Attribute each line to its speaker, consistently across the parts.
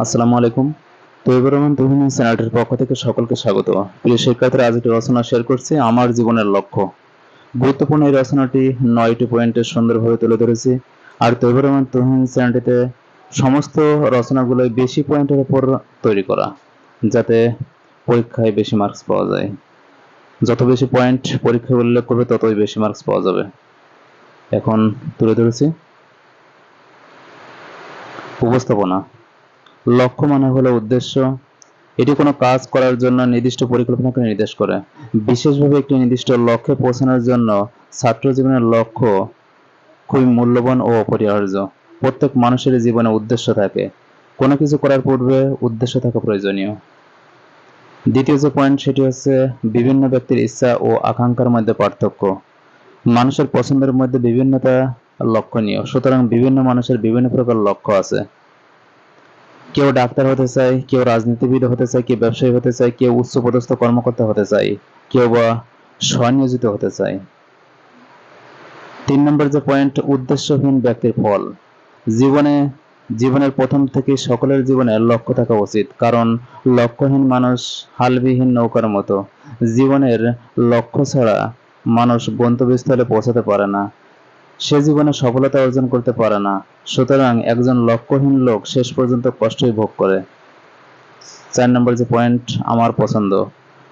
Speaker 1: আসসালামু আলাইকুম। তৈবুর রহমান তুহিন চ্যানেলটির পক্ষ থেকে সকলকে স্বাগত। প্রিয় শিক্ষার্থীরা, আজ একটি রচনা শেয়ার করছি, আমার জীবনের লক্ষ্য। গুরুত্বপূর্ণ এই রচনাটি নয়টি পয়েন্টে সুন্দরভাবে তুলে ধরেছি। আর তৈবুর রহমান তুহিন চ্যানেলটিতে সমস্ত রচনাগুলোই বেশি পয়েন্টের উপর তৈরি করা, যাতে পরীক্ষায় বেশি মার্কস পাওয়া যায়। যত বেশি পয়েন্ট পরীক্ষায় উল্লেখ করবে, ততই বেশি মার্কস পাওয়া যাবে। এখন তুলে ধরেছি। উপস্থাপনা। লক্ষ্য মানে হলো উদ্দেশ্য। এটি কোনো কাজ করার জন্য নির্দিষ্ট পরিকল্পনাকে নির্দেশ করে। বিশেষভাবে একটি নির্দিষ্ট লক্ষ্যে পৌঁছানোর জন্য ছাত্র জীবনের লক্ষ্য খুবই মূল্যবান ও অপরিহার্য। প্রত্যেক মানুষের জীবনে উদ্দেশ্য থাকে। কোনো কিছু করার পূর্বে উদ্দেশ্য থাকা প্রয়োজনীয়। দ্বিতীয় যে পয়েন্ট সেটি হচ্ছে বিভিন্ন ব্যক্তির ইচ্ছা ও আকাঙ্ক্ষার মধ্যে পার্থক্য। মানুষের পছন্দের মধ্যে বিভিন্নতা লক্ষণীয়। সুতরাং বিভিন্ন মানুষের বিভিন্ন প্রকার লক্ষ্য আছে। কেউ ডাক্তার হতে চায়, কেউ রাজনীতিবিদ হতে চায়, কেউ ব্যবসায়ী হতে চায়, কেউ উচ্চপদস্থ কর্মকর্তা হতে চায়, কেউ বা স্বনিয়োজিত হতে চায়। তিন নম্বর যে পয়েন্ট উদ্দেশ্যহীন ব্যক্তির ফল। জীবনে, জীবনের প্রথম থেকে সকলের জীবনে লক্ষ্য থাকা উচিত, কারণ লক্ষ্যহীন মানুষ হালবিহীন নৌকার মতো। জীবনের লক্ষ্য ছাড়া মানুষ গন্তব্যস্থলে পৌঁছাতে পারে না। সে জীবনে সফলতা অর্জন করতে পারে না। সুতরাং একজন লক্ষ্যহীন লোক শেষ পর্যন্ত কষ্টই ভোগ করে। চার নম্বর যে পয়েন্ট, আমার পছন্দ।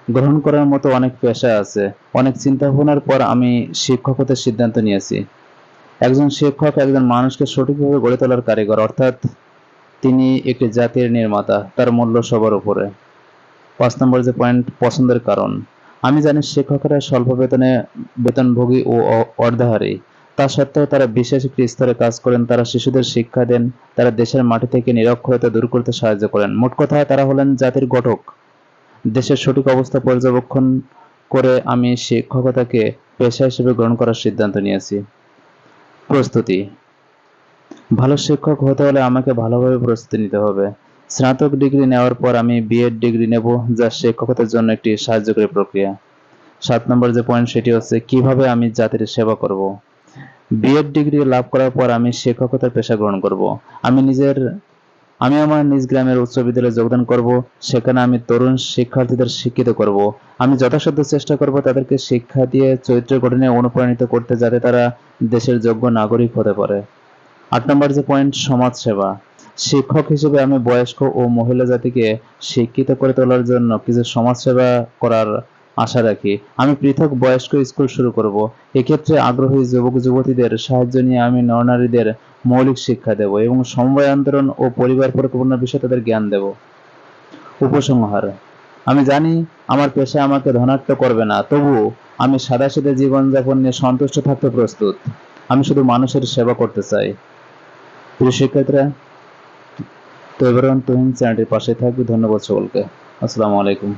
Speaker 1: গ্রহণ করার মতো অনেক পেশা আছে। অনেক চিন্তা ভাবনার পর আমি শিক্ষক হতে সিদ্ধান্ত নিয়েছি। একজন শিক্ষক একজন মানুষকে সঠিকভাবে গড়ে তোলার কারিগর, অর্থাৎ তিনি একটি জাতির নির্মাতা, তার মূল্য সবার উপরে। পাঁচ নম্বর যে পয়েন্ট, পছন্দের কারণ। আমি জানি শিক্ষকেরা স্বল্প বেতনে বেতনভোগী ও অর্ধাহারী। তা সত্ত্বেও তারা বিশেষ একটি স্তরে কাজ করেন, তারা শিশুদের শিক্ষা দেন, তারা দেশের মাটি থেকে নিরক্ষরতা দূর করতে সাহায্য করেন। মোট কথায় তারা হলেন জাতির গঠক। দেশের সঠিক অবস্থা পর্যবেক্ষণ করে আমি শিক্ষকতাকে পেশা হিসেবে গ্রহণ করার সিদ্ধান্ত নিয়েছি। প্রস্তুতি। ভালো শিক্ষক হতে হলে আমাকে ভালোভাবে প্রস্তুতি নিতে হবে। স্নাতক ডিগ্রি নেওয়ার পর আমি বিএড ডিগ্রি নেব, যা শিক্ষকতার জন্য একটি সাহায্যকারী প্রক্রিয়া। সাত নম্বর যে পয়েন্ট সেটি হচ্ছে কীভাবে আমি জাতির সেবা করব। বিএড ডিগ্রি লাভ করার পর আমি শিক্ষকতার পেশা গ্রহণ করব। আমি নিজের, আমি আমার নিজ গ্রামের উচ্চ বিদ্যালয়ে যোগদান করব, সেখানে আমি তরুণ শিক্ষার্থীদের শিক্ষিত করব। আমি যথাসাধ্য চেষ্টা করব তাদেরকে শিক্ষা দিয়ে চরিত্র গঠনে অনুপ্রাণিত করতে যাতে তারা দেশের যোগ্য নাগরিক হতে পারে। আট নম্বর যে পয়েন্ট সমাজ সেবা শিক্ষক হিসেবে আমি বয়স্ক ও মহিলা জাতিকে শিক্ষিত করে তোলার জন্য কিছু সমাজ সেবা করার আশা রাখি। আমি পৃথক বয়স্ক স্কুল শুরু করব। এক্ষেত্রে আগ্রহী যুবক যুবতীদের সাহায্য নিয়ে আমি নরনারীদের মৌলিক শিক্ষা দেব এবং সমবায় আন্দোলন ও পরিবার পরিকল্পনার বিষয়ে তাদের জ্ঞান দেব। উপসংহার, আমি জানি আমার পেশা আমাকে ধনাত্ম করবে না, তবু আমি সাদাসিধে জীবনযাপন নিয়ে সন্তুষ্ট থাকতে প্রস্তুত। আমি শুধু মানুষের সেবা করতে চাই। প্রিয় শিক্ষার্থীরা তো এবার তুহিন চ্যানেলটির পাশে থাকবে। ধন্যবাদ সকলকে। আসসালামু আলাইকুম।